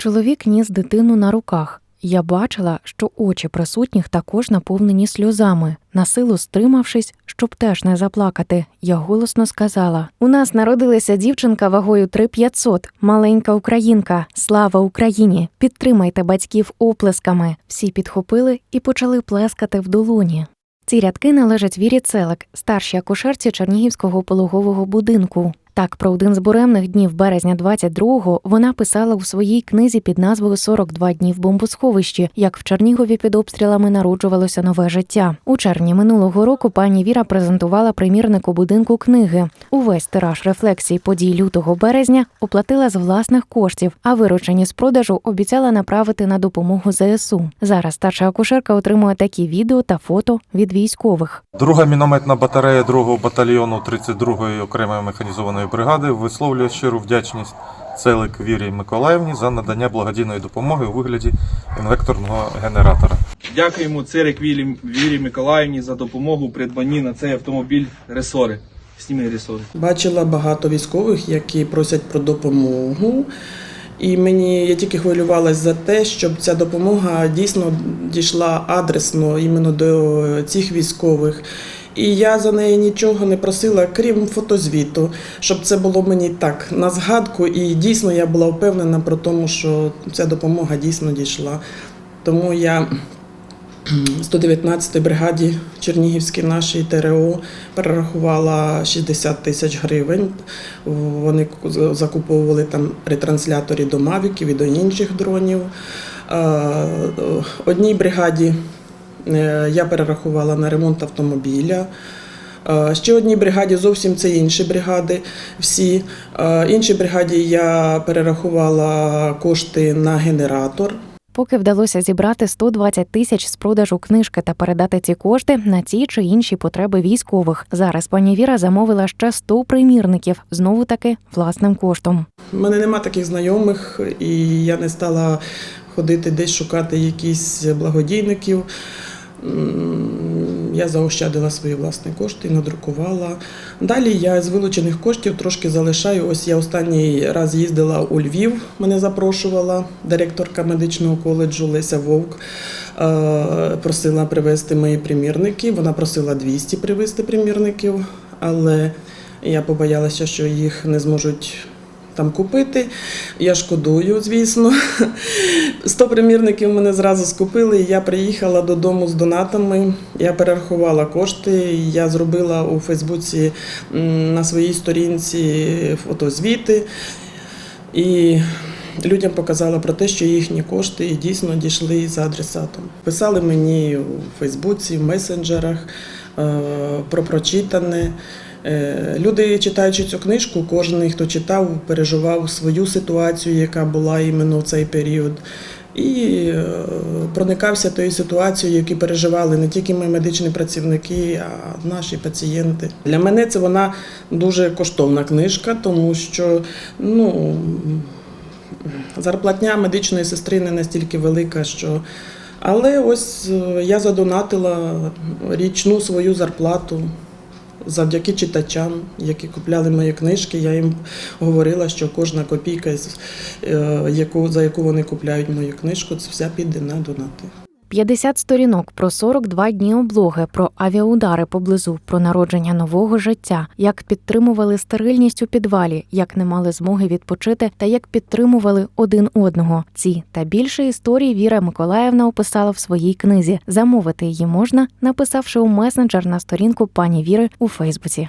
Чоловік ніс дитину на руках. Я бачила, що очі присутніх також наповнені сльозами. На силу стримавшись, щоб теж не заплакати, я голосно сказала: У нас народилася дівчинка вагою 3500, маленька українка. Слава Україні! Підтримайте батьків оплесками. Всі підхопили і почали плескати в долоні. Ці рядки належать Вірі Целек, старшій акушерці Чернігівського пологового будинку. Так, про один з буремних днів березня 22-го вона писала у своїй книзі під назвою «42 дні в бомбосховищі, як в Чернігові під обстрілами народжувалося нове життя. У червні минулого року пані Віра презентувала примірнику будинку книги. Увесь тираж рефлексій подій лютого березня оплатила з власних коштів, а виручені з продажу обіцяла направити на допомогу ЗСУ. Зараз старша акушерка отримує такі відео та фото від військових. Друга мінометна батарея 2-го батальйону 32-ї окремої механізованої бригади висловлює щиру вдячність Целик Вірі Миколаївні за надання благодійної допомоги у вигляді інвекторного генератора. Дякуємо Цирик Вірі, Вірі Миколаївні за допомогу у придбанні на цей автомобіль ресори. Сніми ресори. Бачила багато військових, які просять про допомогу. І мені я тільки хвилювалася за те, щоб ця допомога дійсно дійшла адресно іменно до цих військових. І я за неї нічого не просила, крім фотозвіту, щоб це було мені так на згадку. І дійсно я була впевнена про тому, що ця допомога дійсно дійшла. Тому я 119-й бригаді Чернігівській нашій ТРО перерахувала 60 тисяч гривень. Вони закуповували там ретрансляторі до Мавіків і до інших дронів. Е, Одній бригаді е, я перерахувала на ремонт автомобіля. Е, Ще одній бригаді зовсім це інші бригади. Всі Е, іншій бригаді я перерахувала кошти на генератор. Поки вдалося зібрати 120 тисяч з продажу книжки та передати ці кошти на ті чи інші потреби військових. Зараз пані Віра замовила ще 100 примірників, знову таки власним коштом. У мене нема таких знайомих, і я не стала ходити десь шукати якісь благодійників. Я заощадила свої власні кошти надрукувала. Далі я з вилучених коштів трошки залишаю. Ось я останній раз їздила у Львів, мене запрошувала директорка медичного коледжу Леся Вовк. е, Просила привезти мої примірники. Вона просила 200 привезти примірників, але я побоялася, що їх не зможуть там купити. Я шкодую, звісно. 100 примірників мене зразу скупили. Я приїхала додому з донатами. Я перерахувала кошти. Я зробила у Фейсбуці на своїй сторінці фотозвіти. І людям показала про те, що їхні кошти дійсно дійшли за адресатом. Писали мені у Фейсбуці, в месенджерах е, про прочитане. Е, Люди, читаючи цю книжку, кожен, хто читав, переживав свою ситуацію, яка була іменно в цей період. І е, проникався тою ситуацією, яку переживали не тільки ми медичні працівники, а наші пацієнти. Для мене це вона дуже коштовна книжка, тому що ну, зарплатня медичної сестри не настільки велика, що. Але ось е, я задонатила річну свою зарплату завдяки читачам, які купляли мої книжки. Я їм говорила, що кожна копійка, е, яку, за яку вони купляють мою книжку, це вся піде на донати. 50 сторінок про 42 дні облоги, про авіаудари поблизу, про народження нового життя, як підтримували стерильність у підвалі, як не мали змоги відпочити та як підтримували один одного. Ці та більше історій Віра Миколаївна описала в своїй книзі. Замовити її можна, написавши у месенджер на сторінку пані Віри у Фейсбуці.